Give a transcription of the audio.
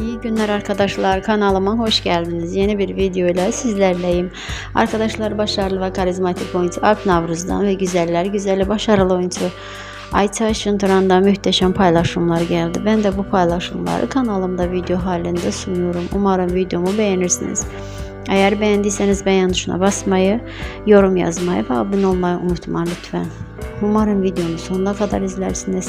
İyi günler arkadaşlar kanalıma hoş geldiniz. Yeni bir video ile sizlerleyim. Arkadaşlar başarılı ve karizmatik oyuncu Alp Navruz'dan ve güzeller güzeli başarılı oyuncu Ayça Şunturan'dan muhteşem paylaşımlar geldi. Ben de bu paylaşımları kanalımda video halinde sunuyorum. Umarım videomu beğenirsiniz. Eğer beğendiyseniz beğen tuşuna basmayı, yorum yazmayı ve abone olmayı unutmayın lütfen. Umarım videomu sonuna kadar izlersiniz.